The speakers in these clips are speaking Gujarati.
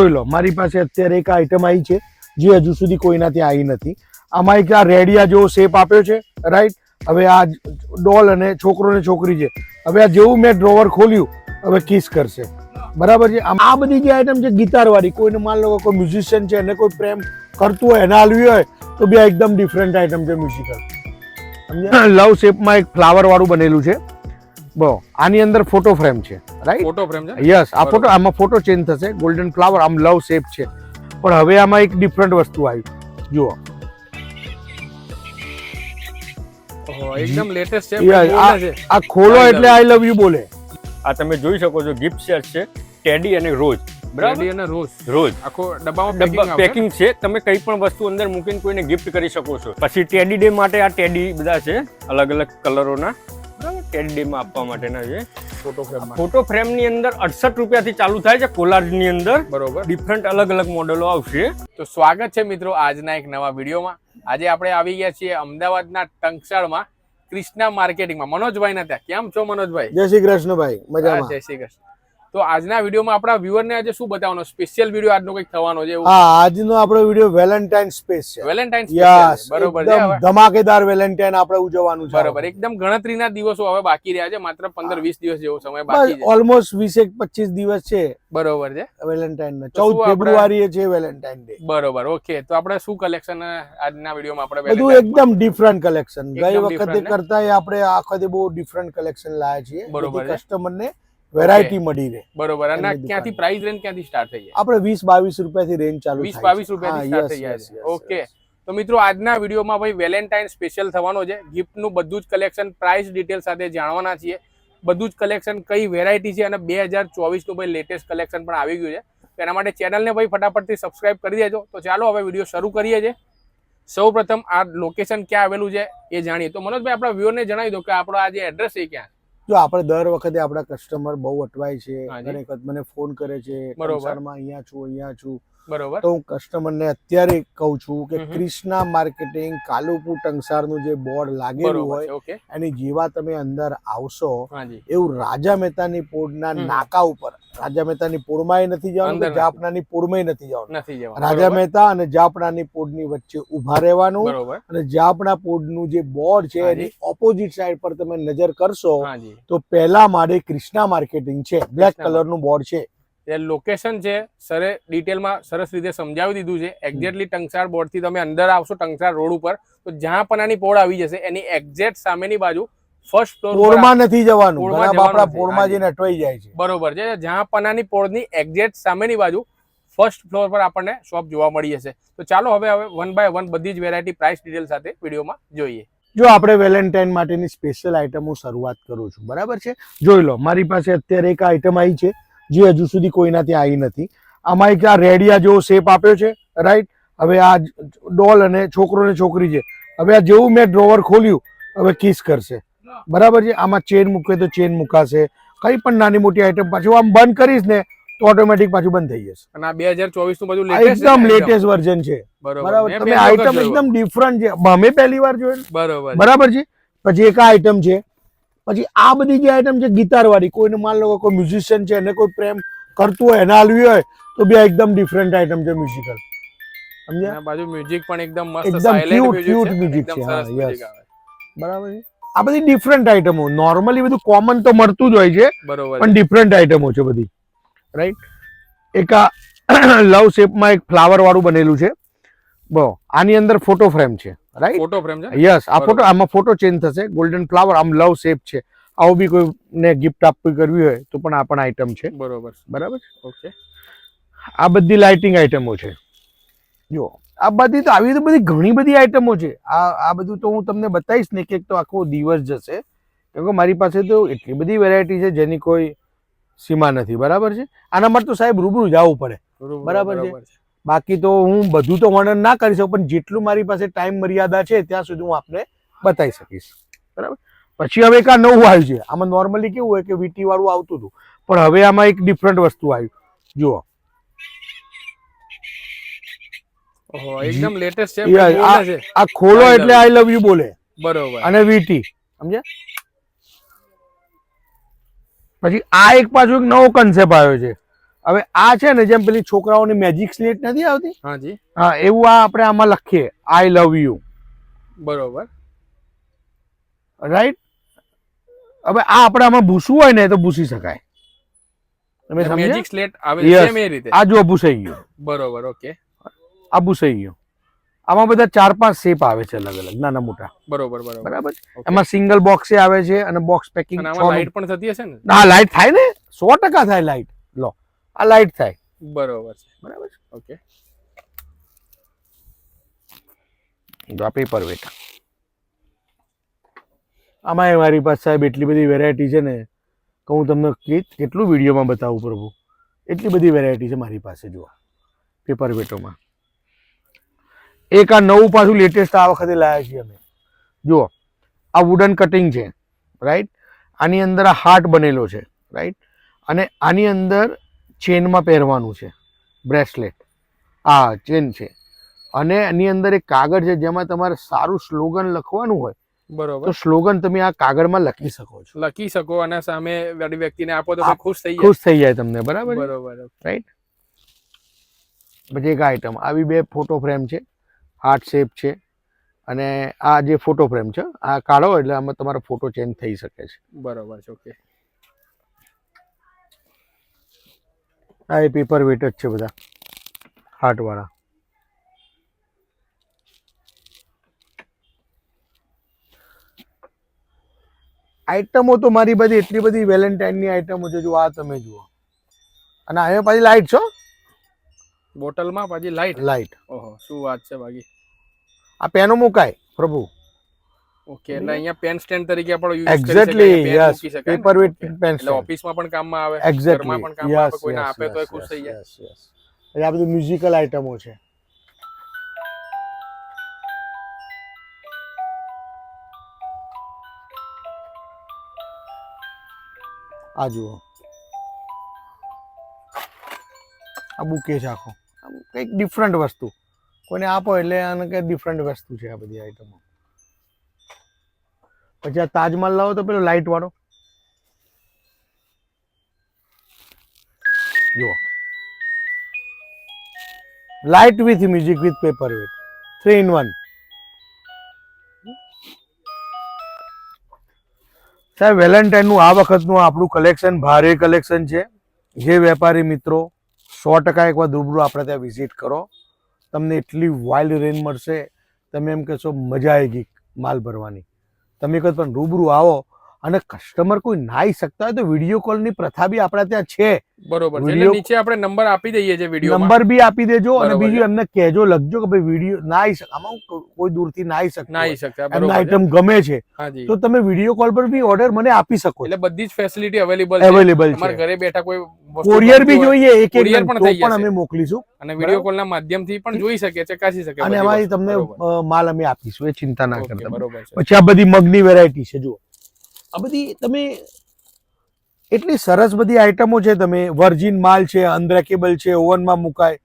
જોઈ લો મારી પાસે અત્યારે એક આઈટમ આવી છે જે હજુ સુધી કોઈના ત્યાં આવી નથી. આમાં એક આ રેડિયા જેવો શેપ આપ્યો છે રાઈટ હવે આ ડોલ અને છોકરો ને છોકરી છે. હવે આ જેવું મેં ડ્રોવર ખોલ્યું હવે કિસ કરશે. બરાબર છે? આ બધી જે આઈટમ છે ગિટારવાળી કોઈને માન લો કોઈ મ્યુઝિશિયન છે એને કોઈ પ્રેમ કરતું હોય એને હાલવી હોય તો બે એકદમ ડિફરન્ટ આઈટમ છે મ્યુઝિકલ લવ શેપમાં એક ફ્લાવર વાળું બનેલું છે. બહુ. આની અંદર ફોટો ફ્રેમ છે. રાઈટ ફોટો ફ્રેમ છે યસ આ ફોટો આમાં ફોટો ચેન્જ થશે. ગોલ્ડન ફ્લાવર આમ લવ શેપ છે. પણ હવે આમાં એક ડિફરન્ટ વસ્તુ આવી. જુઓ. એકદમ લેટેસ્ટ છે આ ખોલો એટલે આઈ લવ યુ બોલે. આ તમે જોઈ શકો છો ગિફ્ટ સેટ છે ટેડી અને રોજ બરાબર? અને રોઝ રોજ આખો ડબ્બામાં ડબ્બા પેકિંગ પેકિંગ છે તમે કઈ પણ વસ્તુ અંદર મૂકીને કોઈને ગિફ્ટ કરી શકો છો. પછી ટેડી ડે માટે આ ટેડી બધા છે અલગ અલગ કલરોના બરાબર? આપવા માટેના છે. ફોટો ફોટો ફ્રેમની અંદર અડસઠ રૂપિયાથી ચાલુ થાય છે. કોલાર્જની ની અંદર બરોબર. ડિફરન્ટ અલગ અલગ મોડેલો આવશે. તો સ્વાગત છે મિત્રો આજના એક નવા વિડીયોમાં. આજે આપણે આવી ગયા છીએ અમદાવાદના ટંકસાળમાં ક્રિષ્ના માર્કેટિંગમાં. મનોજભાઈ ના ત્યાં. કેમ છો મનોજભાઈ? જય શ્રી કૃષ્ણ ભાઈ. મજામાં. જય શ્રી કૃષ્ણ. તો આજના વિડીયોમાં આપણા વ્યુઅરને આજે શું બતાવવાનો? સ્પેશિયલ વીડિયો આજનો કંઈક થવાનો છે હા આજનો આપણો વીડિયો વેલેન્ટાઇન સ્પેસ છે. વેલેન્ટાઇન યસ બરોબર છે ધમાકેદાર વેલેન્ટાઇન આપણે ઉજવવાનું છે. બરોબર એકદમ ગણતરીના દિવસો હવે બાકી રહ્યા છે માત્ર પંદર વીસ દિવસ જેવો સમય બાકી છે. ઓલમોસ્ટ વીસ એક પચીસ દિવસ છે બરોબર છે. વેલેન્ટાઇન ના તો ચૌદ શું આપણે- ફેબ્રુઆરીએ છે વેલેન્ટાઇન ડે. બરોબર ઓકે. તો આપણે શું કલેક્શન આજના વિડીયોમાં આપણે બધું એકદમ ડિફરન્ટ કલેક્શન ગઈ વખતે કરતા આપણે આ વખતે બહુ ડિફરન્ટ કલેક્શન લાયા છીએ. બરોબર કસ્ટમરને ને વેરાયટી મળી રહે બરોબર. અને ક્યાંથી. પ્રાઇસ રેન્જ ક્યાંથી સ્ટાર્ટ થઈ જાય? આપણે વીસ બાવીસ રૂપિયાથી રેન્જ ચાલુ વીસ થાય બાવીસ છે. રૂપિયાથી સ્ટાર્ટ થઈ જાય છે. ઓકે તો મિત્રો આજના વિડીયોમાં ભાઈ વેલેન્ટાઇન સ્પેશિયલ થવાનો છે. ગિફ્ટનું બધું જ કલેક્શન પ્રાઇસ ડિટેલ સાથે જાણવાના છીએ. બધું જ કલેક્શન કઈ વેરાયટી છે અને બે હજાર ચોવીસનું ભાઈ લેટેસ્ટ કલેક્શન પણ આવી ગયું છે. એના માટે ચેનલને ભાઈ ફટાફટથી સબસ્ક્રાઇબ કરી દેજો. તો ચાલો હવે વીડિયો શરૂ કરીએ છીએ. સૌ પ્રથમ આ લોકેશન ક્યાં આવેલું છે એ જાણીએ. તો મનોજભાઈ આપણા વ્યુઅરને જણાવી દો કે આપણો આ જે એડ્રેસ છે ક્યાં જો આપણે દર વખતે આપણા કસ્ટમર બહુ અટવાય છે. ઘણી વખત મને ફોન કરે છે. કંસારમાં અહીંયા છું અહીંયા છું બરોબર. તો હું કસ્ટમરને અત્યારે કહું છું કે. ક્રિષ્ના માર્કેટિંગ કાલુપુર ટંકસારનું જે બોર્ડ લાગેલું હોય એની જેવા તમે અંદર આવશો એવું રાજા મહેતાની પોળના નાકા ઉપર રાજા મહેતાની પોળમાંય નથી જવાનું. જાપનાની પોળમાંય નથી જવાનું. રાજા મહેતા અને જાપનાની પોળની વચ્ચે ઊભા રહેવાનું અને જાપના પોળનું જે બોર્ડ છે એની ઓપોઝિટ સાઈડ પર તમે નજર કરશો તો પહેલા માળે ક્રિષ્ના માર્કેટિંગ છે. બ્લેક કલરનું બોર્ડ છે. જે લોકેશન છે સરે ડિટેલમાં સરસ રીતે સમજાવી દીધું છે. એક્ઝેક્ટલી ટંકસાર બોર્ડથી તમે અંદર આવશો ટંકસાર રોડ ઉપર તો જ્યાં પણ આની પોળ આવી જશે એની એક્ઝેક્ટ સામેની બાજુ ફર્સ્ટ ફ્લોર પોળમાં નથી જવાનું છે. પોળમાં જઈને અટવાઈ જાય છે. બરોબર છે જ્યાં પનાની પોળની એક્ઝેક્ટ સામેની બાજુ ફર્સ્ટ ફ્લોર પર આપણને શોપ જોવા મળી જશે. તો ચાલો હવે હવે વન બાય વન બધી જ વેરાયટી પ્રાઇસ ડિટેલ સાથે વિડીયોમાં જોઈએ. જો આપણે વેલેન્ટાઇન માટેની સ્પેશિયલ આઈટમ હું શરૂઆત કરું છું બરાબર છે? જોઈ લો મારી પાસે અત્યારે એક આઈટમ આવી છે. જે હજુ સુધી કોઈના ત્યાં આવી નથી. આમાં એક આ રેડિયા જેવો શેપ આપ્યો છે રાઈટ હવે આ ડોલ અને છોકરો ને છોકરી છે. હવે આ જેવું મેં ડ્રોવર ખોલ્યું હવે કિસ કરશે. બરાબર છે? આમાં ચેન મૂકે તો ચેન મુકાશે. કઈ પણ નાની મોટી આઈટમ પાછું આમ બંધ કરીશ ને તો ઓટોમેટિક પાછું બંધ થઈ જશે. અને આ બે હજાર ચોવીસનું બધું લેટેસ્ટ એકદમ લેટેસ્ટ વર્ઝન છે. બરાબર. તમે આઈટમ એકદમ ડિફરન્ટ છે. અમે પહેલી વાર જોયું બરાબર. બરાબર છે? પછી એક આ આઈટમ છે પછી આ બધી જે આઈટમ છે ગિટાર વાળી કોઈને માન લો કોઈ મ્યુઝિશિયન છે એને કોઈ પ્રેમ કરતું હોય એને હાલવી હોય તો બે એકદમ ડિફરન્ટ આઈટમ છે મ્યુઝિકલ સમજ્યા? બાજુ મ્યુઝિક પણ એકદમ મસ્ત એકદમ સાયલેન્ટ cute, cute મ્યુઝિક છે. છે, હા, સરસ yes. મ્યુઝિક આવે. બરાબર આ બધી ડિફરન્ટ આઈટમો નોર્મલી બધું કોમન તો મળતું જ હોય છે પણ ડિફરન્ટ આઈટમો છે બધી. રાઈટ એક આ લવ શેપમાં એક ફ્લાવર વાળું બનેલું છે. બહુ. આની અંદર ફોટો ફ્રેમ છે. રાઈટ ફોટો ફ્રેમ છે? યસ આ ફોટો આમાં ફોટો ચેન્જ થશે. ગોલ્ડન ફ્લાવર આમ લવ શેપ છે. આવું બી કોઈને ગિફ્ટ આપવી કરવી હોય તો પણ આ પણ આઈટમ છે. બરોબર. બરાબર? ઓકે. આ બધી લાઇટિંગ આઈટમો છે. જો આ બધી તો આવી તો બધી ઘણી બધી આઈટમો છે. આ આ બધું તો હું તમને બતાવીશ ને કે એક તો આખો દિવસ જશે. કેમ કે મારી પાસે તો એટલી બધી વેરાયટી છે જેની કોઈ સીમા નથી. બરાબર છે? આના માટે તો સાહેબ રૂબરૂ જવું પડે. બરાબર છે. બાકી તો હું બધું તો વર્ણન ના કરી શકું પણ જેટલું મારી પાસે ટાઈમ મર્યાદા છે ત્યાં સુધી હું આપને બતાવી શકીશ. બરાબર? પછી હવે એક આ નવું આવ્યું છે. આમાં નોર્મલી કેવું હોય કે વીટી વાળું આવતું હતું પણ હવે આમાં એક ડિફરન્ટ વસ્તુ આવ્યું જુઓ. એકદમ લેટેસ્ટ છે આ ખોલો એટલે આઈ લવ યુ બોલે. બરોબર. અને વીટી સમજ્યા? પછી આ એક પાછું એક નવો કન્સેપ્ટ આવ્યો છે. હવે આ છે ને જેમ પેલી છોકરાઓની મેજિક સ્લેટ નથી આવતી? હા જી હા એવું આ આપણે આમાં લખીએ. આઈ લવ યુ બરોબર. રાઈટ હવે આ આપણે આમાં ભૂસવું હોય ને તો ભૂસી શકાય. તમે મેજિક સ્લેટ આવે. સેમ એ રીતે. આ જો ભૂસાઈ ગયું. બરોબર ઓકે આ ભૂસાઈ ગયું. આમાં બધા ચાર પાંચ શેપ આવે છે અલગ અલગ નાના મોટા. બરોબર બરોબર. બરાબર? એમાં સિંગલ બોક્સ આવે છે અને બોક્સ પેકિંગ લાઇટ પણ થતી હશે ને? હા લાઈટ થાય ને? સો ટકા થાય લાઇટ લો. આ લાઈટ થાય. બરોબર છે. બરાબર છે? ઓકે. જો આ પેપર વેટ આમાં મારી પાસે સાહેબ એટલી બધી વેરાયટી છે ને કે હું તમને કેટલું વિડીયોમાં બતાવું પ્રભુ. એટલી બધી વેરાયટી છે મારી પાસે જુઓ. પેપર વેટોમાં. એક આ નવું પાછું લેટેસ્ટ આ વખતે લાવ્યા છીએ અમે. જુઓ આ વુડન કટિંગ છે રાઈટ આની અંદર આ હાર્ટ બનેલો છે રાઈટ અને આની અંદર ચેનમાં પહેરવાનું છે. બ્રેસલેટ. આ ચેન છે. અને એની અંદર એક કાગળ છે જેમાં તમારે સારું સ્લોગન લખવાનું હોય બરોબર. તો સ્લોગન તમે આ કાગળમાં લખી શકો છો. લખી શકો અને સામે વાળી વ્યક્તિને આપો તો ખુશ થઈ જાય. ખુશ થઈ જાય તમને બરાબર બરોબર રાઈટ પછી એક આઈટમ આવી બે ફોટો ફ્રેમ છે. હાર્ટ શેપ છે. અને આ જે ફોટો ફ્રેમ છે આ કાઢો એટલે આમાં તમારો ફોટો ચેન્જ થઈ શકે છે. બરોબર છે ઓકે આ એ પેપર વેટ જ છે બધા. હાર્ટવાળા આઇટમો આઈટમો તો મારી બધી એટલી બધી વેલેન્ટાઇનની આઈટમો છે જો આ તમે જુઓ. અને અહીંયા પાછી લાઈટ છો બોટલમાં પાછી લાઈટ લાઈટ ઓહો શું વાત છે બાકી? આ પેનો મુકાય પ્રભુ. ઓકે એટલે અહીંયા પેન સ્ટેન્ડ તરીકે પણ યુઝ કરી exactly yes? Paper with. Pen એટલે ઓફિસમાં પણ કામમાં આવે એક્ઝેક્ટલી ઘરમાં પણ કામમાં આવે કોઈને આપે તો ખુશ થઈ જાય. યસ યસ એટલે આ બધું મ્યુઝિકલ આઇટમો છે. આ જુઓ. આ બુકે છે આખો. કંઈક ડિફરન્ટ વસ્તુ. કોઈને આપો એટલે આને કંઈક ડિફરન્ટ વસ્તુ છે આ બધી આઈટમો પછી આ લાવો તો પેલો લાઈટ વાળો. જુઓ. Light with music with paper with three in one સાહેબ વેલેન્ટાઇનનું આ વખતનું આપણું કલેક્શન ભારે કલેક્શન છે. જે વેપારી મિત્રો સો ટકા એકવાર રૂબરૂ આપણે ત્યાં વિઝિટ કરો. તમને એટલી વાઇલ્ડ રેન્જ મળશે. તમે એમ કહેશો, મજા આવી ગઈ માલ ભરવાની. તમે વખત પણ રૂબરૂ આવો અને કસ્ટમર કોઈ નાઈ શકતા હોય તો વીડિયો કોલની પ્રથા બી આપણા ત્યાં છે. બરોબર છે. નીચે આપણે નંબર આપી દઈએ છે વીડિયો નંબર બી આપી દેજો અને બીજું એમને કહેજો લખજો કે ભાઈ વીડિયો ના આવી શકે આમાં કોઈ દૂરથી ના આવી શકતું ના આવી હોય. શકતા એમને આઈટમ ગમે છે. તો તમે વીડિયો કોલ પર બી ઓર્ડર મને આપી શકો એટલે બધી જ ફેસિલિટી અવેલેબલ અવેલેબલ છે. ઘરે બેઠા કોઈ કોરિયર બી જોઈએ એક એક પણ થઈ પણ અમે મોકલીશું. અને વીડિયો કોલ ના માધ્યમથી પણ જોઈ શકે કાશી શકે અને એમાંથી તમને માલ અમે આપીશું એ ચિંતા ના કરતા. બરોબર પછી આ બધી મગની વેરાયટી છે જુઓ. આ બધી તમે એટલી સરસ બધી આઈટમો છે તમે. વર્જિન માલ છે અનબ્રેકેબલ છે, ઓવનમાં મુકાય.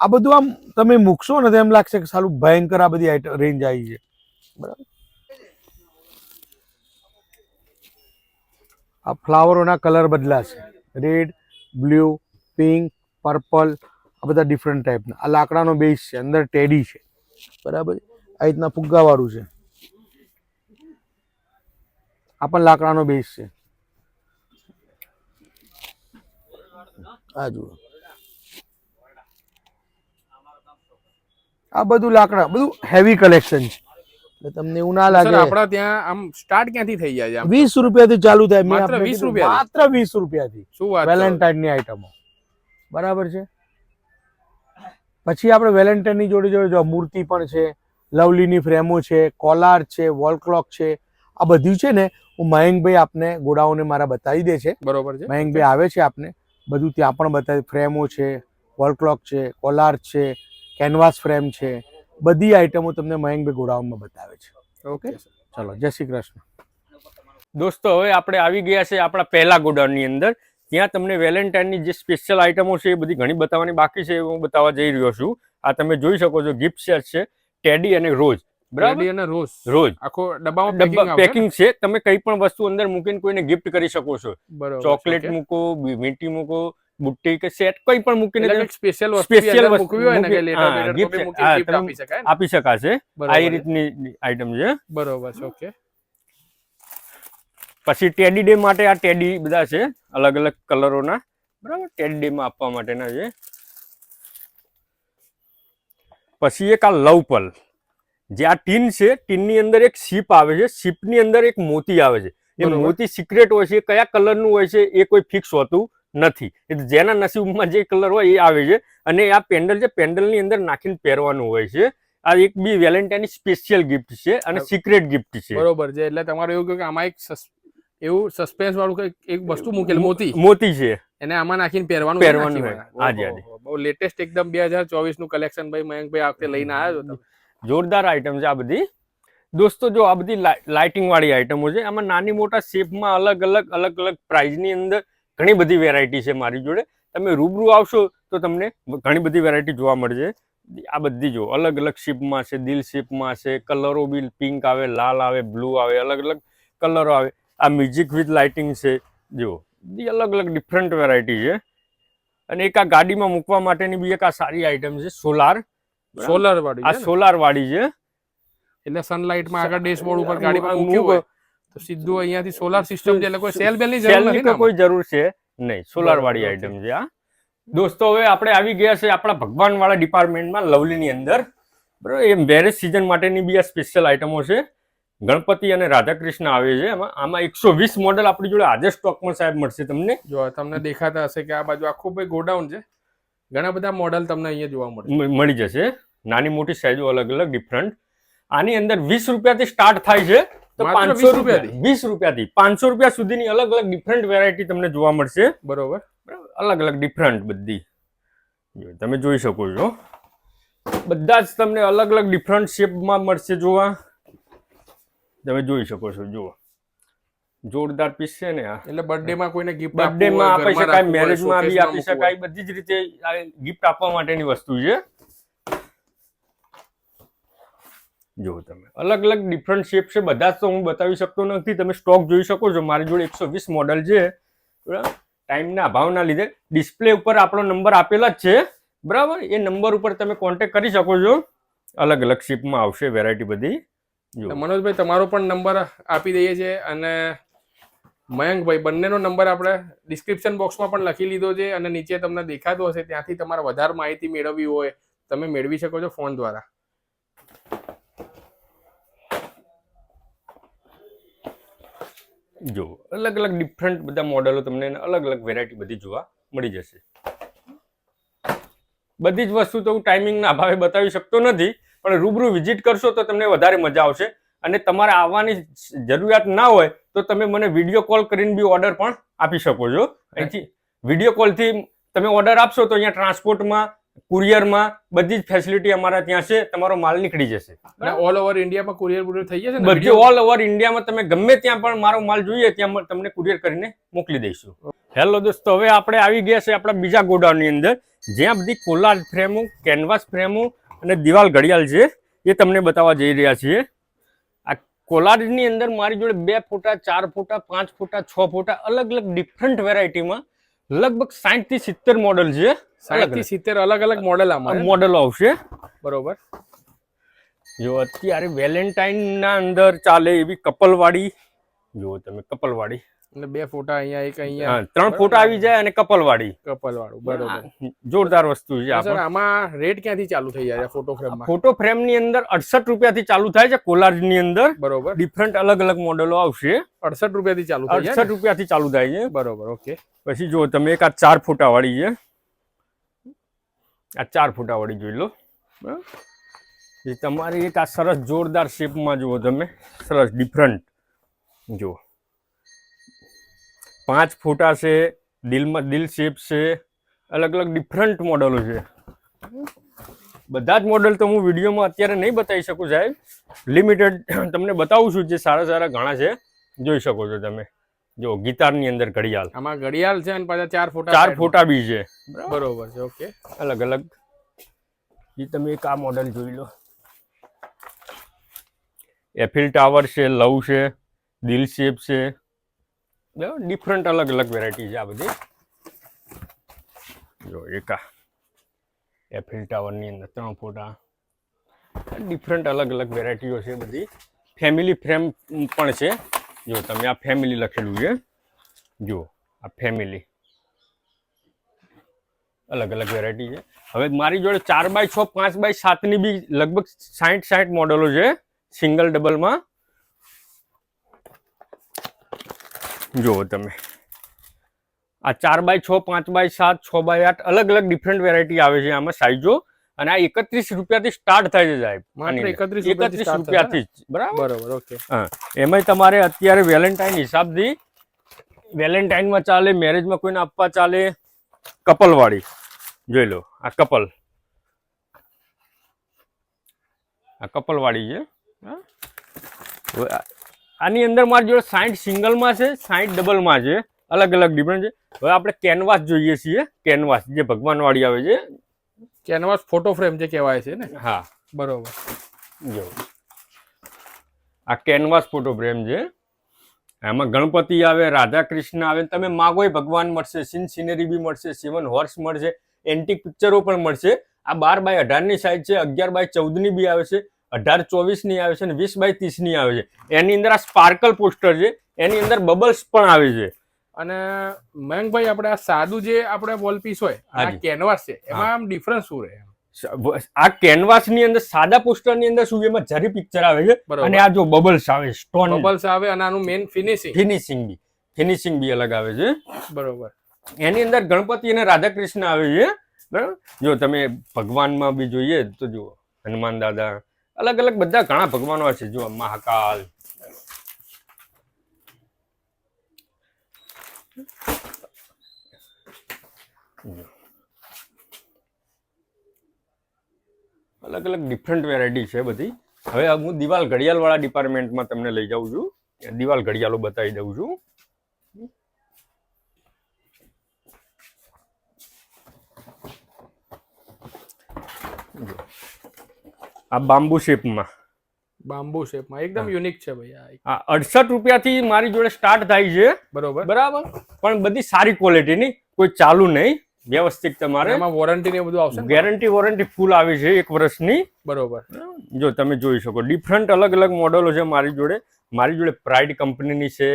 આ બધું આમ તમે મૂકશો ને તો એમ લાગશે કે સારું ભયંકર આ બધી આઈટમ રેન્જ આવી છે. બરાબર? આ ફ્લાવરોના કલર બદલાશે. રેડ, બ્લુ, પિંક, પર્પલ, આ બધા ડિફરન્ટ ટાઈપના આ લાકડાનો બેઝ છે, અંદર ટેડી છે. બરાબર? આ રીતના ફુગ્ગાવાળું છે. આ પણ લાકડાનો બેઝ છે. આ જુઓ. આ બધું લાકડા બધું હેવી કલેક્શન છે. એટલે તમને એવું ના લાગે. આપણા ત્યાં આમ સ્ટાર્ટ ક્યાંથી થઈ જાય છે વીસ રૂપિયાથી ચાલુ થાય. માત્ર વીસ રૂપિયા માત્ર વીસ રૂપિયાથી. શું વાત વેલેન્ટાઇનની આઈટમો બરાબર છે? પછી આપણે વેલેન્ટાઇનની જોડે જોડે જો મૂર્તિ પણ છે લવલીની ફ્રેમો છે કોલાર છે વોલ ક્લોક છે આ બધું છે ને હું મયંકભાઈ આપને ગોડાઓને મારા બતાવી દે છે. બરોબર છે. મયંકભાઈ આવે છે આપને. બધું ત્યાં પણ બતાવી. ફ્રેમો છે વોલ ક્લોક છે કોલાર છે કેનવાસ ફ્રેમ છે. બધી આઈટમો તમને મયંકભાઈ ગોડાઉનમાં બતાવે છે. ઓકે. ચલો જય શ્રી કૃષ્ણ. દોસ્તો હવે આપણે આવી ગયા છે આપણા પહેલા ગોડાઉનની અંદર. ત્યાં તમને વેલેન્ટાઇનની જે સ્પેશિયલ આઇટમો છે એ બધી ઘણી બતાવવાની બાકી છે એ હું બતાવવા જઈ રહ્યો છું. આ તમે જોઈ શકો છો ગિફ્ટ સેટ છે ટેડી અને રોઝ બરાબર? રેડી અને રોઝ રોઝ આખો ડબ્બામાં પેકિંગ છે. તમે કઈ પણ વસ્તુ અંદર મૂકીને કોઈને ગિફ્ટ કરી શકો છો. ચોકલેટ મૂકો મીઠી મૂકો બુટ્ટી કે સેટ કોઈ પણ મૂકીને સ્પેશિયલ વસ્તુ મૂકવી હોય ને કે લેટર તમે આપી શકાય આપી શકાશે. આ. રીતની આઈટમ છે. બરોબર છે ઓકે પછી ટેડી ડે માટે આ ટેડી બધા છે અલગ અલગ કલરોના. બરાબર ટેડી ડે માં આપવા માટેના છે. પછી એક આ લવ પલ જે આ ટીન છે ટીનની અંદર એક શીપ આવે છે. શીપની અંદર એક મોતી આવે છે. એ મોતી સિક્રેટ હોય છે કયા કલરનું હોય છે એ કોઈ ફિક્સ હોતું નથી. જેના નસીબમાં જે કલર હોય એ આવે છે અને આ પેન્ડલ છે પેન્ડલની અંદર નાખીને પહેરવાનું હોય છે. આ એક બી વેલેન્ટાઇન સ્પેશિયલ ગિફ્ટ છે અને સિક્રેટ ગિફ્ટ છે. બરોબર છે. એટલે તમારે એવું કહ્યું કે આમાં એક એવું સસ્પેન્સ વાળું કંઈક એક વસ્તુ મૂકેલ મોતી? મોતી છે. એને આમાં નાખીને પહેરવાનું પહેરવાનું. નાખી હાજી, બહુ લેટેસ્ટ એકદમ બે હજાર ચોવીસનું કલેક્શન ભાઈ મયંકભાઈ આ વખતે લઈને આવ્યા છો તમે. જોરદાર આઈટમ છે આ બધી. દોસ્તો, જો આ બધી લાઇટિંગ વાળી આઈટમો છે, આમાં નાની મોટા શેપમાં અલગ અલગ અલગ અલગ પ્રાઇઝની અંદર ઘણી બધી વેરાયટી છે મારી જોડે. તમે રૂબરૂ આવશો તો તમને ઘણી બધી વેરાયટી જોવા મળશે. આ બધી જો, અલગ અલગ શેપમાં છે દિલ શેપમાં છે કલરો બી પિંક આવે, લાલ આવે બ્લુ આવે, અલગ અલગ કલરો આવે. આ મ્યુઝિક વિથ લાઇટિંગ છે જો બધી અલગ અલગ ડિફરન્ટ વેરાયટી છે. અને એક આ ગાડીમાં મૂકવા માટેની બી એક આ સારી આઈટમ છે, સોલાર. સોલર વાળી આ સોલાર વાળી છે. એટલે સનલાઇટમાં આગળ ડેશબોર્ડ ઉપર ગાડીમાં મૂકો. મૂક્યું હોય તો સીધું અહીંયાથી સોલાર સિસ્ટમ છે એટલે કોઈ સેલ બેલની જરૂર નથી કોઈ જરૂર છે નહીં સોલાર વાળી આઈટમ છે આ દોસ્તો હવે આપણે આવી ગયા છે આપણા ભગવાન વાળા ડિપાર્ટમેન્ટમાં લવલીની અંદર. બરાબર એ મેરેજ સિઝન માટેની બી આ સ્પેશિયલ આઈટમો છે. ગણપતિ અને રાધાકૃષ્ણ આવે છે આમાં આમાં એકસો વીસ મોડલ આપણી જોડે આજે સ્ટોકમાં સાહેબ મળશે તમને. જો તમને દેખાતા હશે કે આ બાજુ આખું ભાઈ ગોડાઉન છે. ઘણા બધા મોડલ તમને અહીંયા જોવા મળે મળી જશે. નાની મોટી સાઈઝો અલગ અલગ ડિફરન્ટ આની અંદર વીસ રૂપિયાથી સ્ટાર્ટ થાય છે તો પાંચસો 20 રૂપિયાથી? વીસ રૂપિયાથી. પાંચસો રૂપિયા સુધીની અલગ અલગ ડિફરન્ટ વેરાયટી તમને જોવા મળશે. બરોબર. અલગ અલગ ડિફરન્ટ બધી. તમે જોઈ શકો છો. બધા જ તમને અલગ અલગ ડિફરન્ટ શેપમાં મળશે જોવા. તમે જોઈ શકો છો જુઓ. જોરદાર પીસ છે ને એટલે બર્થડે માં કોઈને ગિફ્ટ બર્થડે માં આપી શકાય મેરેજમાં બી આપી શકાય બધી જ રીતે ગિફ્ટ આપવા માટેની વસ્તુ છે. જો તમે. અલગ અલગ ડિફરન્ટ શેપ છે, બધા તો હું બતાવી શકતો નથી. તમે સ્ટોક જોઈ શકો છો. મારી જોડે એકસો વીસ મોડલ છે. ટાઈમના અભાવના લીધે ડિસ્પ્લે ઉપર આપણો નંબર આપેલા જ છે. બરાબર? એ નંબર ઉપર તમે કોન્ટેક કરી શકો છો. અલગ અલગ શેપમાં આવશે વેરાયટી બધી. મનોજભાઈ, તમારો પણ નંબર આપી દઈએ છીએ અને મયંકભાઈ, બંનેનો નંબર આપણે ડિસ્ક્રિપ્શન બોક્સમાં પણ લખી લીધો છે અને નીચે તમને દેખાતો હશે. ત્યાંથી તમારે વધારે માહિતી મેળવવી હોય, તમે મેળવી શકો છો ફોન દ્વારા. જો, અલગ અલગ ડિફરન્ટ બધા મોડેલો તમને અલગ અલગ વેરાયટી બધી જોવા મળી જશે. બધી જ વસ્તુ તો હું ટાઈમિંગના અભાવે બતાવી શકતો નથી, પણ રૂબરૂ વિઝિટ કરશો તો તમને વધારે મજા આવશે. અને તમારે આવવાની જરૂરિયાત ના હોય તો તમે મને વીડિયો કોલ કરીને બી ઓર્ડર પણ આપી શકો છો. અહીંથી વીડિયો કોલથી તમે ઓર્ડર આપશો તો અહીંયા ટ્રાન્સપોર્ટમાં કુરિયરમાં બધી જ ફેસિલિટી અમારા ત્યાં છે તમારો માલ નીકળી જશે. અને ઓલ ઓવર ઇન્ડિયામાં કુરિયર બુરિયર થઈ જશે ને? બધી ઓલ ઓવર ઇન્ડિયામાં તમે ગમે ત્યાં પણ મારો માલ જોઈએ ત્યાં તમને કુરિયર કરીને મોકલી દઈશું. હેલો દોસ્તો હવે આપણે આવી ગયા છે આપણા બીજા ગોડાઉનની અંદર. જ્યાં બધી કોલાજ ફ્રેમો કેનવાસ ફ્રેમો અને દિવાલ ઘડિયાળ છે એ તમને બતાવવા જઈ રહ્યા છીએ. આ કોલાજની અંદર મારી જોડે બે ફોટા ચાર ફોટા પાંચ ફોટા છ ફોટા અલગ અલગ ડિફરન્ટ વેરાયટીમાં લગભગ સાઠથી સિત્તેર મોડલ છે. સાઠથી સિત્તેર અલગ અલગ મોડેલ આમાં મોડલો આવશે. બરોબર. જો અત્યારે વેલેન્ટાઇન ના અંદર ચાલે એવી કપલવાળી જો તમે કપલવાળી એટલે બે ફોટા અહીંયા એક અહીંયા. ત્રણ ફોટા આવી જાય અને કપલવાળી. કપલ વાળું બરોબર જોરદાર વસ્તુ છે સર આમાં રેટ ક્યાંથી ચાલુ થઈ જાય ફોટો ફ્રેમ ફોટો ફ્રેમની અંદર અડસઠ રૂપિયાથી ચાલુ થાય છે કોલાર્જની અંદર. બરોબર. ડિફરન્ટ અલગ અલગ મોડેલો આવશે. અડસઠ રૂપિયાથી ચાલુ થાય જાય રૂપિયા થી ચાલુ થાય છે. બરોબર ઓકે. પછી જો તમે એક આ ચાર ફોટા વાળી છે. આ ચાર ફોટા વાળી જોઈ લો. બરાબર. એ તમારી એક આ સરસ જોરદાર શેપમાં જુઓ તમે. સરસ ડિફરન્ટ જુઓ. પાંચ ફોટા છે દિલમાં દિલ શેપ છે અલગ અલગ ડિફરન્ટ મોડલો છે. બધા જ મોડલ તો હું વિડીયોમાં અત્યારે નહીં બતાવી શકું સાહેબ. લિમિટેડ તમને બતાવું છું જે સારા સારા ઘણા છે જોઈ શકો છો તમે. જો ગિટારની અંદર ઘડિયાળ. આમાં ઘડિયાળ છે અને પાછા ચાર ફોટા ચાર ફોટા બી છે. બરોબર. છે ઓકે. અલગ અલગ. એ તમે એક આ મોડલ જોઈ લો. એફિલ ટાવર છે લવ છે દિલ શેપ છે બરાબર? ડિફરન્ટ અલગ અલગ વેરાયટી છે આ બધી. જો એકા એફિલ ટાવરની અંદર ત્રણ ફોટા. ડિફરન્ટ અલગ અલગ વેરાયટીઓ છે બધી. ફેમિલી ફ્રેમ પણ છે. જો તમે આ ફેમિલી લખેલું છે. જુઓ આ ફેમિલી અલગ અલગ વેરાયટી છે. હવે મારી જોડે ચાર બાય છ, પાંચ બાય સાતની બી લગભગ સાઠ સાઠ મોડલો છે. સિંગલ ડબલમાં જુઓ તમે. આ ચાર બાય છ પાંચ બાય સાત છ બાય આઠ અલગ અલગ ડિફરન્ટ વેરાયટી આવે છે આમાં સાઈઝો અને આ એકત્રીસ રૂપિયાથી સ્ટાર્ટ થાય છે સાહેબ માત્ર આની અંદર. 31 રૂપિયાથી એકત્રીસ રૂપિયાથી જ. બરાબર? બરોબર ઓકે એમાંય તમારે અત્યારે વેલેન્ટાઇન હિસાબથી વેલેન્ટાઇનમાં ચાલે મેરેજમાં કોઈને આપવા ચાલે કપલવાળી જોઈ લો આ કપલ આ કપલવાળી છે. હા. આની અંદર મારી જોડે સાઠ સિંગલમાં છે સાઠ ડબલમાં છે. અલગ અલગ ડિફરન્ટ છે. હવે આપણે કેનવાસ જોઈએ છીએ. કેનવાસ જે ભગવાનવાળી આવે છે. કેનવાસ ફોટો ફ્રેમ જે કહેવાય છે ને? હા. બરોબર. જો. આ કેનવાસ ફોટો ફ્રેમ છે. એમાં ગણપતિ આવે રાધા કૃષ્ણ આવે તમે માગો એ ભગવાન મળશે સીન સિનેરી બી મળશે સેવન હોર્સ મળશે એન્ટિક પિક્ચરો પણ મળશે. આ બાર બાય અઢારની સાઈઝ છે અગિયાર બાય ચૌદની બી આવે છે. અઢાર ચોવીસની આવે છે અને વીસ બાય ત્રીસની આવે છે. એની અંદર આ સ્પાર્કલ પોસ્ટર છે. એની અંદર બબલ્સ પણ આવે છે. અને મયંકભાઈ આપણે આ સાદું જે આપણે વોલ પીસ હોય આ કેનવાસ છે એમાં આમ ડિફરન્સ શું રહે આ કેનવાસની અંદર સાદા પોસ્ટરની અંદર શું એમાં જરી પિક્ચર આવે છે. અને આ જો બબલ્સ આવે સ્ટોન બબલ્સ આવે અને આનું મેઇન ફિનિશિંગ ફિનિશિંગ બી. ફિનિશિંગ બી અલગ આવે છે. બરોબર. એની અંદર ગણપતિ અને રાધા કૃષ્ણ આવે છે. બરાબર? જો તમે ભગવાનમાં બી જોઈએ તો જુઓ હનુમાન દાદા અલગ અલગ બધા ઘણા ભગવાનો છે જો મહાકાલ. અલગ અલગ ડિફરન્ટ વેરાયટી છે બધી. હવે હું દિવાલ ઘડિયાળ વાળા ડિપાર્ટમેન્ટમાં તમને લઈ જાઉં છું. દિવાલ ઘડિયાળો બતાવી દઉં છું. આ બાંબુ શેપમાં બાંબુ શેપમાં એકદમ યુનિક છે ભાઈ આ અડસઠ રૂપિયાથી મારી જોડે સ્ટાર્ટ થાય છે. બરોબર. બરાબર? પણ બધી સારી ક્વોલિટીની કોઈ ચાલુ નહીં. વ્યવસ્થિત તમારે. એમાં વોરંટી ને બધું આવશે ગેરંટી વોરંટી ફૂલ આવી છે એક વર્ષની. બરોબર. જો તમે જોઈ શકો ડિફરન્ટ અલગ અલગ મોડેલો છે મારી જોડે. મારી જોડે પ્રાઇડ કંપનીની છે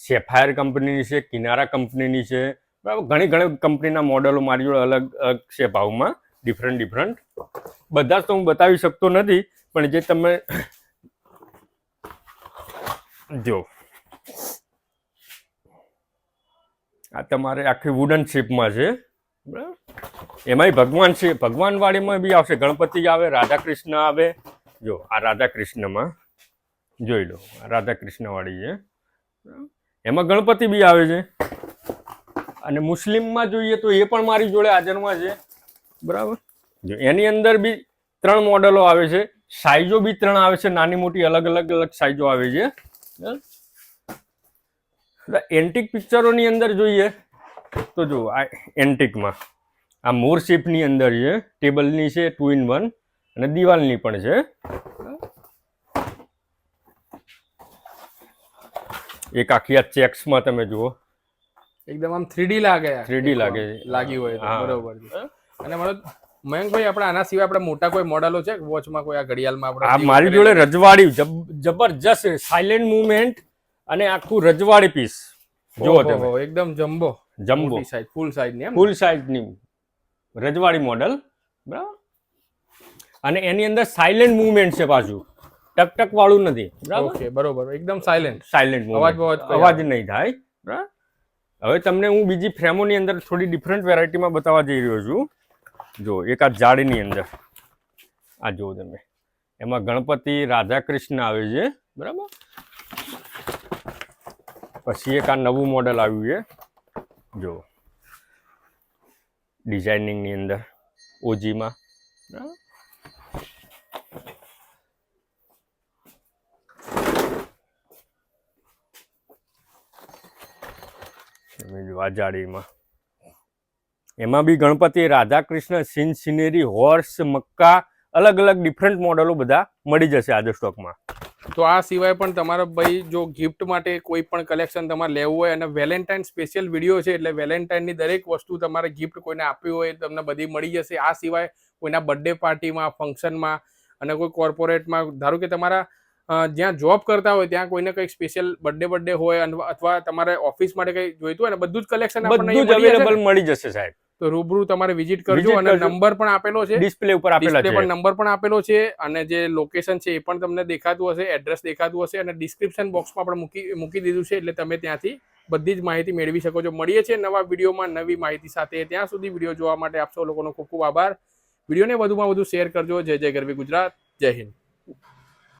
સેફાયર કંપનીની છે કિનારા કંપનીની છે. બરાબર ઘણી ઘણી કંપનીના મોડલો મારી જોડે અલગ અલગ છે ભાવમાં. ડિફરન્ટ ડિફરન્ટ બધા તો હું બતાવી શકતો નથી, પણ જે તમે જો. આ તમારે આખી વુડન શેપમાં છે. બરાબર? એમાંય ભગવાન છે. ભગવાનવાળીમાં બી આવશે. ગણપતિ આવે રાધા કૃષ્ણ આવે. જો, આ રાધા કૃષ્ણમાં જોઈ લો રાધા કૃષ્ણવાળી છે. એમાં ગણપતિ બી આવે છે. અને મુસ્લિમમાં જોઈએ તો એ પણ મારી જોડે હાજરમાં છે. બરાબર? જો એની અંદર બી ત્રણ મોડેલો આવે છે. સાઈઝો બી ત્રણ આવે છે. નાની મોટી અલગ અલગ અલગ સાઈઝો આવે છે. એન્ટિક પિક્ચરોની અંદર જોઈએ તો જો આ એન્ટિકમાં આ મોર શેપની અંદર છે. ટેબલની છે ટુ ઇન વન અને દિવાલની પણ છે. એક આખી આ ચેક્સમાં તમે જુઓ. એકદમ આમ થ્રીડી લાગે થ્રીડી લાગે લાગી હોય હા. બરોબર છે. અને મારો મયંકભાઈ આપણે આના સિવાય આપણે મોટા કોઈ મોડલો છે? વોચમાં કોઈ આ ઘડિયાળમાં આ મારી જોડે રજવાડી જબ- જબરજસ્ત સાયલેન્ટ મુવમેન્ટ અને આખું રજવાડી પીસ જુઓ ઓહો, તમે. એકદમ જમ્બો. જમ્બો. સાઈઝ ફૂલ સાઈઝની ફૂલ ફૂલ સાઇઝની રજવાડી મોડલ બરાબર? અને એની અંદર સાયલેન્ટ મુવમેન્ટ છે પાછું. ટક ટક વાળું નથી. બરાબર? ઓકે બરોબર. એકદમ સાયલેન્ટ સાયલેન્ટ અવાજ અવાજ નહીં થાય. બરાબર? હવે તમને હું બીજી ફ્રેમોની અંદર થોડી ડિફરન્ટ વેરાયટીમાં બતાવવા જઈ રહ્યો છું. જો એક આ જાળીની અંદર. આ જુઓ તમે. એમાં ગણપતિ રાધા કૃષ્ણ આવે છે, બરાબર? પછી એક આ નવું મોડલ આવ્યું છે. જો ડિઝાઇનિંગની અંદર, ઓજીમાં. તમે જો આ જાળીમાં. એમાં બી Ganpati Radha Krishna scene scenery horse Mecca અલગ અલગ ડિફરન્ટ મોડલો બધા મળી જશે આજે સ્ટોકમાં તો આ સિવાય પણ તમારા ભાઈ જો ગિફ્ટ માટે કોઈ પણ કલેક્શન તમારે લેવું હોય અને વેલેન્ટાઇન સ્પેશિયલ વીડિયો છે એટલે વેલેન્ટાઇનની દરેક વસ્તુ તમારે ગિફ્ટ કોઈને આપવી હોય તમને બધી મળી જશે. આ સિવાય કોઈના બર્થડે પાર્ટીમાં ફંક્શનમાં અને કોઈ કોર્પોરેટમાં ધારો કે તમારા જ્યાં જોબ કરતા હોય ત્યાં કોઈને કંઈક સ્પેશિયલ બર્થડે બર્થડે હોય અથવા તમારે ઓફિસ માટે કંઈ જોઈતું હોય ને બધું જ કલેક્શન બધું જ? અવેલેબલ મળી જશે સાહેબ. તો રૂબરૂ તમારે વિઝિટ કરજો અને નંબર પણ આપેલો છે. ડિસ્પ્લે ઉપર આપેલા છે. પણ નંબર પણ આપેલો છે અને જે લોકેશન છે એ પણ તમને દેખાતું હશે એડ્રેસ દેખાતું હશે અને ડિસ્ક્રિપ્શન બોક્સમાં પણ મૂકી મૂકી દીધું છે એટલે તમે ત્યાંથી બધી જ માહિતી મેળવી શકો છો. મળીએ છીએ નવા વિડીયોમાં નવી માહિતી સાથે. ત્યાં સુધી વીડિયો જોવા માટે આપ સૌ લોકોનો ખૂબ ખૂબ આભાર. વિડીયોને વધુમાં વધુ શેર કરજો. જય જય ગરવી ગુજરાત. જય હિન્દ.